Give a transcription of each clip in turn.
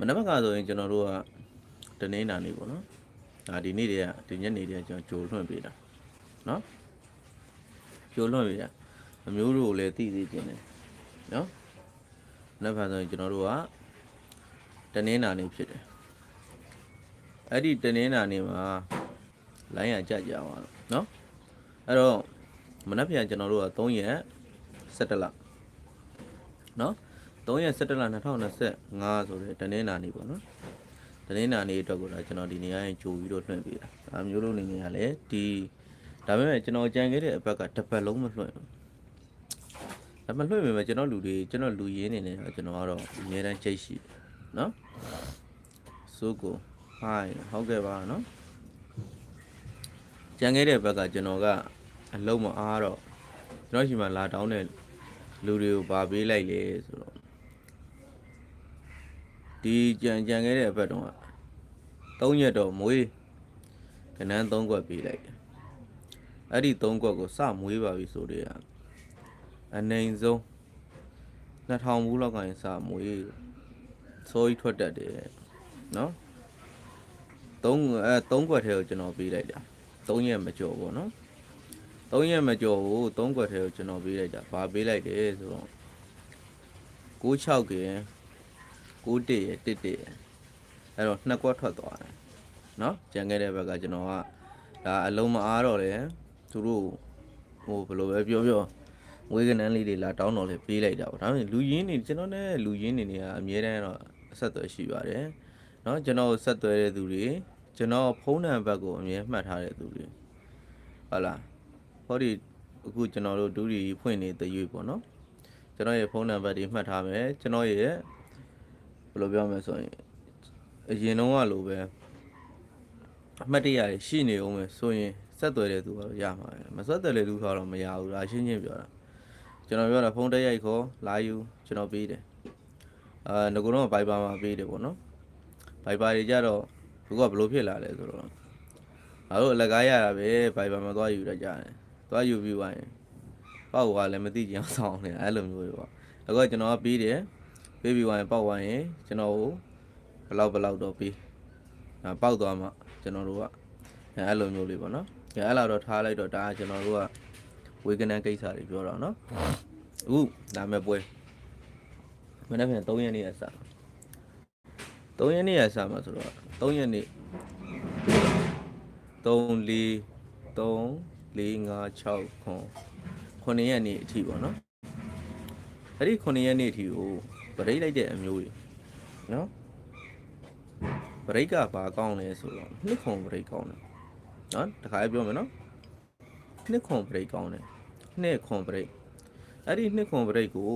မနက်ဘက်ကဆိုရင်ကျွန်တော်တို့ကတနင်္လာနေ့ပေါ့နော်ဒါဒီနေ့တွေကဒီညနေတွေကကျွန်တော်ကြိုလွှင့်ပေးတာနော်ကြိုလွှင့်ပေးတာအမျိုးတို့ကိုလည်းသိသိချင်းတယ်နော်မနက်ဘက်ဆိုရင်ကျွန်တော်တို့ကတနင်္လာနေ့ဖြစ်တယ်အဲ့ဒီတနင်္လာနေ့မှာလိုင်းရကြကြအောင်နော်အဲ့တော့မနက်ဖြန်ကျွန်တော်တို့က3ရက်17လနော် 3ရက်17လ2025ဆိုတဲ့တနင်္လာနေ့ပေါ့နော်တနင်္လာနေ့အတွက်ကိုတော့ကျွန်တော်ဒီနေရာရင်ကြိုပြီးတော့လွှင့်ပေးတာအမျိုးလုံးနေနေရလဲဒီဒါပေမဲ့ကျွန်တော်ကြံခဲ့တဲ့အဘက်ကတစ်ပတ်လုံးမလွှင့်ဘူးဒါမှလွှင့်ပေမဲ့ကျွန်တော်လူတွေကျွန်တော်လူရင်းနေနေတော့ကျွန်တော်ကတော့အများတန်းချိတ်ရှိတယ်နော်စိုးကိုဟိုင်းဟုတ်ကဲ့ပါနော်ကြံခဲ့တဲ့ဘက်ကကျွန်တော်ကအလုံးမအားတော့ကျွန်တော်ရှိမှလာတောင်းတဲ့လူတွေကိုဗာပေးလိုက်လေဆိုတော့ ဒီကြံကြံခဲ့တဲ့အဘက်တော့3ရက်တော့မွေးကနန်း3ခွက်ပေးလိုက်တယ်အဲ့ဒီ3ခွက်ကိုစမွေးပါပြီဆိုတော့အနိုင်ဆုံး2000ဘူးလောက်ကရင်စမွေးစိုးကြီးထွက်တတ်တယ်နော်3အဲ3ခွက်ထဲကိုကျွန်တော်ပေးလိုက်တာ3ရက်မကြော်ဘူးနော်3ရက်မကြော်ဘူး3ခွက်ထဲကိုကျွန်တော်ပေးလိုက်တာဘာပေးလိုက်တယ်ဆိုတော့96ကင် ကိုတစ်ရတစ်တစ်ရအဲ့တော့နှစ်ကွက်ထွက်သွားတယ်เนาะကြံခဲ့တဲ့ဘက်ကကျွန်တော်ကဒါအလုံးမအားတော့လေသူတို့ဟိုဘယ်လိုပဲပြောပြောဝေကနန်းလေးတွေလာတောင်းတော်လေပေးလိုက်တာပေါ့ဒါပေမဲ့လူရင်းနေကျွန်တော်နဲ့လူရင်းနေနေကအများတန်းတော့အဆက်အသွယ်ရှိပါတယ်เนาะကျွန်တော်ဆက်သွယ်တဲ့သူတွေကျွန်တော်ဖုန်းနံပါတ်ကိုအမြဲမှတ်ထားတဲ့သူတွေဟုတ်လားဟောဒီအခုကျွန်တော်တို့ဒူရီဖွင့်နေတဲ့ရွေးပေါ့နော်ကျွန်တော်ရဲ့ဖုန်းနံပါတ်တွေမှတ်ထားမယ်ကျွန်တော်ရဲ့ ဘ ယ်လိုပြောမလဲဆိုရင်အရင်တုန်းကလိုပဲအမှတ်တရတွေရှိနေအောင်ပဲဆိုရင်ဆက်သွယ်တဲ့သူကတော့ရမှာပဲမဆက်သွယ်တဲ့သူကတော့မရဘူးဒါရှင်းချင်းပြောတာကျွန်တော်ပြောတာဖုန်းတက်ရိုက်ခေါ်လာယူကျွန်တော်ပေးတယ်အာငကုတော့ဘိုင်ဘာမှာပေးတယ်ပေါ့နော်ဘိုင်ဘာတွေကြတော့သူကဘယ်လိုဖြစ်လာလဲဆိုတော့ငါတို့အလကားရတာပဲဘိုင်ဘာမှာသွားယူရကြတယ်သွားယူပြီးသွားရင်ပေါ့ကလည်းမသိကြအောင်ဆောင်နေတာအဲ့လိုမျိုးတွေပေါ့အခုကျွန်တော်ကပေးတယ် ပေးပြီးဝိုင်းပေါက်ဝိုင်းရင်ကျွန်တော်ကိုဘယ်လောက်ဘယ်လောက်တော့ပေးအဲပေါက်သွားမှကျွန်တော်တို့ကအဲအဲ့လိုမျိုးလေးပေါ့နော်အဲအဲ့လောက်တော့ထားလိုက်တော့ဒါကကျွန်တော်တို့ကဝေကနန်းကိစ္စတွေပြောတော့နော်အခုဒါမဲ့ပွဲမနေ့က3ရက်နေ့အစား3ရက်နေ့အစားမှာဆိုတော့3ရက်နေ့3 4 3 4 5 6ခွန်9ရက်နေ့အထိပေါ့နော်အဲ့ဒီ9ရက်နေ့အထိကို ဗရိတ်လိုက်တဲ့အမျိုးတွေနော်ဗရိတ်ကဘာကောင်းလဲဆိုတော့နှစ်ခွန်ဗရိတ်ကောင်းတယ်နော်တခါပြောမယ်နော်နှစ်ခွန်ဗရိတ်ကောင်းတယ်နှစ်ခွန်ဗရိတ်အဲ့ဒီနှစ်ခွန်ဗရိတ်ကို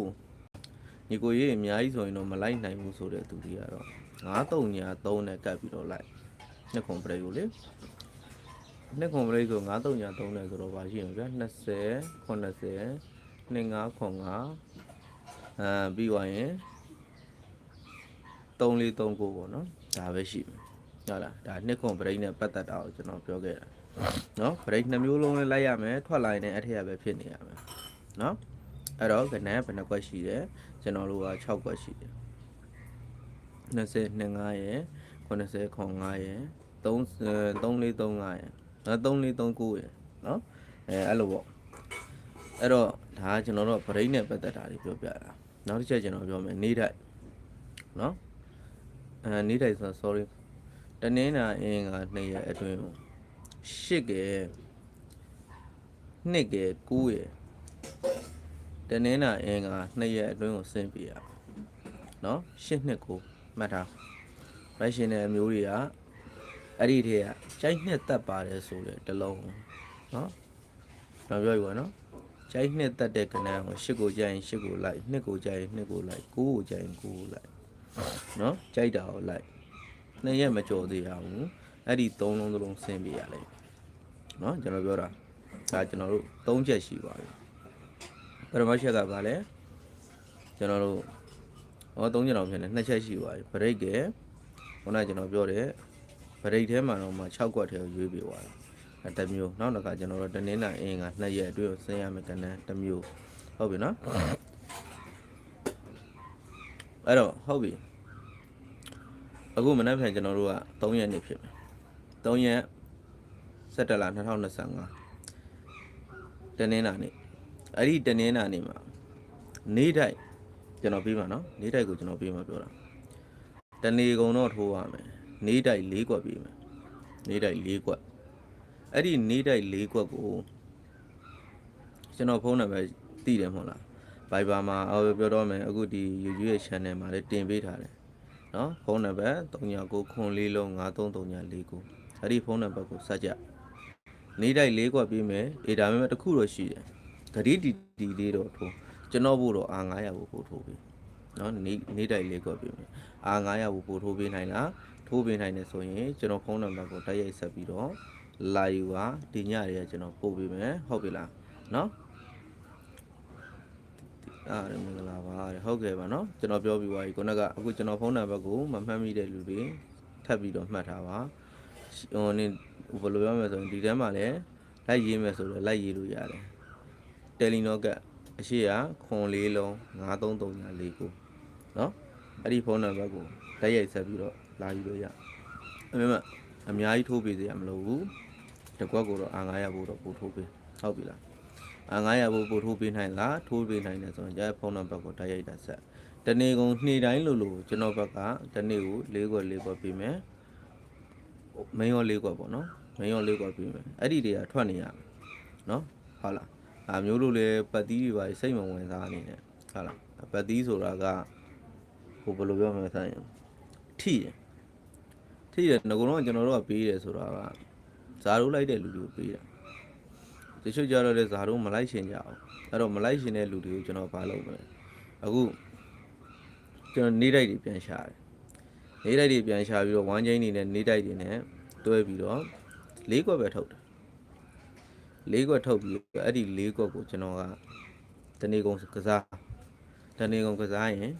ညီကိုရေးအများကြီးဆိုရင်တော့မလိုက်နိုင်ဘူးဆိုတဲ့သူတွေကတော့9 3ညာ3နဲ့ကတ်ပြီးတော့လိုက်နှစ်ခွန်ဗရိတ်ကိုလေနှစ်ခွန်ဗရိတ်ကို9 3ညာ3နဲ့ဆိုတော့ပါရှိရင်ဗျာ20 80 25ခွန်5အာပြီးသွားရင် 3439ပေါ့နော်ဒါပဲရှိမယ်ဟုတ်လားဒါနှစ်ခွန် break နဲ့ပတ်သက်တာကိုကျွန်တော်ပြောခဲ့တာနော် break နှစ်မျိုးလုံးလေးလိုက်ရမယ်ထွက်လာရင်လည်းအထက်ရပဲဖြစ်နေရမယ်နော်အဲ့တော့ကနန်းဘယ်နှကွက်ရှိတယ်ကျွန်တော်တို့က6ကွက်ရှိတယ်20 25ရယ်90ခွန်5ရယ်3 3435ရယ်နော်3439ရယ်နော်အဲအဲ့လိုပေါ့အဲ့တော့ဒါကကျွန်တော်တို့ break နဲ့ပတ်သက်တာတွေပြောပြတာနောက်တစ်ချက်ကျွန်တော်ပြောမယ်နေတိုက်နော် အဲနေတိုက်ဆိုတော့ sorry တနင်္လာအင်းက2ရက်အတွင်း8ကဲ2ကဲ9ရယ်တနင်္လာအင်းက2ရက်အတွင်းကိုဆင်းပြရနော်8နှစ်ကိုမှတ်ထားဘိုက်ရှင်တဲ့အမျိုးတွေကအဲ့ဒီထဲကကြိုက်နှစ်သက်ပါတယ်ဆိုတဲ့တလုံးနော်တော့ပြောယူပါနော်ကြိုက်နှစ်တက်တဲ့ကဏ္ဍကိုရှစ်ကိုကြိုက်ရင်ရှစ်ကိုလိုက်နှစ်ကိုကြိုက်ရင်နှစ်ကိုလိုက်ကိုးကိုကြိုက်ရင်ကိုးကိုလိုက် နော်ကြိုက်တာကိုလိုက်နှစ်ရက်မကြော်သေးရဘူးအဲ့ဒီသုံးလုံးသလုံးဆင်းပြရလိမ့်မယ်နော်ကျွန်တော်ပြောတာဒါကျွန်တော်တို့သုံးချက်ရှိပါပြီပထမချက်ကဘာလဲကျွန်တော်တို့ဟောသုံးချက်တော့ဖြစ်နေနှစ်ချက်ရှိပါပြီဘရိတ်ကခုနကကျွန်တော်ပြောတဲ့ဘရိတ်ထဲမှာတော့မှ6ကွက်ထဲကိုရွေးပေးသွားတယ်အဲတစ်မျိုးနောက်တစ်ခါကျွန်တော်တို့တနင်္လာအင်းက2ရက်အတွင်းကိုဆင်းရမယ်ကဏ္ဍတစ်မျိုးဟုတ်ပြီနော်အဲ့တော့ဟုတ်ပြီ အခုမနက်ဖြန်ကျွန်တော်တို့က3ရက်နေ့ဖြစ်မယ်3ရက်17လ2025တနင်္လာနေ့အဲ့ဒီတနင်္လာနေ့မှာနေ့တိုက်ကျွန်တော်ပြီးမှာနော်နေ့တိုက်ကိုကျွန်တော်ပြီးမှာပြောတာတနေကုံတော့ထိုးရမယ်နေ့တိုက်၄ကွက်ပြီးမယ်နေ့တိုက်၄ကွက်အဲ့ဒီနေ့တိုက်၄ကွက်ကိုကျွန်တော်ဖုန်းနံပါတ်တည်တယ်မဟုတ်လား Viber မှာအော်ပြောတော့မယ်အခုဒီ YouTube ရဲ့ channel မှာလည်းတင်ပေးထားတယ် နော်ဖုန်းနံပါတ်39ခွန်လေးလုံး933949အဲ့ဒီဖုန်းနံပါတ်ကိုစကြနေတိုင်းလေးကွက်ပြီးမယ်အေးဒါပေမဲ့တစ်ခုတော့ရှိတယ်ဂရီတီတီလေးတော့ထိုးကျွန်တော်ဘို့တော့အာ900ကိုပို့ထိုးပေးနော်နေနေတိုင်းလေးကွက်ပြီးမယ်အာ900ကိုပို့ထိုးပေးနိုင်လားထိုးပေးနိုင်တယ်ဆိုရင်ကျွန်တော်ဖုန်းနံပါတ်ကိုတိုက်ရိုက်ဆက်ပြီးတော့လာယူပါဒီညရေကျွန်တော်ပို့ပေးမယ်ဟုတ်ပြီလားနော် အားရမင်္ဂလာပါတဲ့ဟုတ်ကဲ့ပါနော်ကျွန်တော်ပြောပြီးသွားပြီခုနကအခုကျွန်တော်ဖုန်းနံပါတ်ကိုမမှတ်မိတဲ့လူတွေထပ်ပြီးတော့မှတ်ထားပါဟိုနေဘယ်လိုပြောမလဲဆိုရင်ဒီတန်းမှာလည်းလိုက်ရေးမယ်ဆိုတော့လိုက်ရေးလို့ရတယ်တယ်လီနော့ကအရှိရခွန်လေးလုံး9334ကိုနော်အဲ့ဒီဖုန်းနံပါတ်ကိုလက်ရိုက်ဆက်ပြီးတော့လာယူလို့ရအမေမအများကြီးထိုးပေးစရာမလိုဘူးတကွက်ကိုတော့အား900ပို့တော့ပို့ထိုးပေးဟုတ်ပြီလား 900ဘို့ပို့ထိုးပေးနိုင်လားထိုးပေးနိုင်တယ်ဆိုရင်ကြာဖုန်းနံပါတ်ကိုတိုက်ရိုက်တာဆက်တနေ့ကုန်နေ့တိုင်းလို့လို့ကျွန်တော်ဘက်ကတနေ့ကို၄ခွက်၄ခွက်ပေးမယ်မင်းရော၄ခွက်ပေါ့နော်မင်းရော၄ခွက်ပေးမယ်အဲ့ဒီတွေကထွက်နေရမယ်နော်ဟုတ်လားအာမျိုးတို့လည်းပတ်သီးတွေပါစိတ်မဝင်စားအနေနဲ့ဟုတ်လားပတ်သီးဆိုတာကဟိုဘယ်လိုပြောမလဲဆိုရင်ထိတယ်ထိတယ်ငကုံတော့ကျွန်တော်တို့ကပေးတယ်ဆိုတာကဇာတို့လိုက်တဲ့လူတွေကိုပေးတာ တချို့ကြတော့လေဇာတို့မလိုက်ရှင်ကြအောင်အဲ့တော့မလိုက်ရှင်တဲ့လူတွေကိုကျွန်တော်ဘာလုပ်မလဲအခုကျွန်တော်နေတိုက်တွေပြန်ရှာတယ်နေတိုက်တွေပြန်ရှာပြီးတော့ဝမ်းချင်းနေနဲ့နေတိုက်တွေနဲ့တွဲပြီးတော့လေးကွက်ပဲထုတ်တယ်လေးကွက်ထုတ်ပြီးအဲ့ဒီလေးကွက်ကိုကျွန်တော်ကတနေကုန်ကစားတနေကုန်ကစားရင်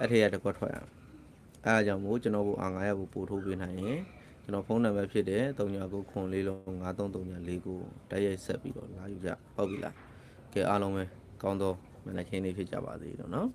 အဲ့ထက်ရတစ်ကွက်ထွက်ရအောင်အဲ့ဒါကြောင့်မို့ကျွန်တော်ကိုအာ900ကိုပို့ထိုးပေးနိုင်ရင် ကျွန်တော်ဖုန်းနံပါတ်ဖြစ်တယ်3994လုံး5339ကိုတိုက်ရိုက်ဆက်ပြီးတော့လာယူကြဟုတ်ပြီလားကဲအားလုံးပဲကောင်းသောမနက်ခင်းလေးဖြစ်ကြပါစေတော့နော်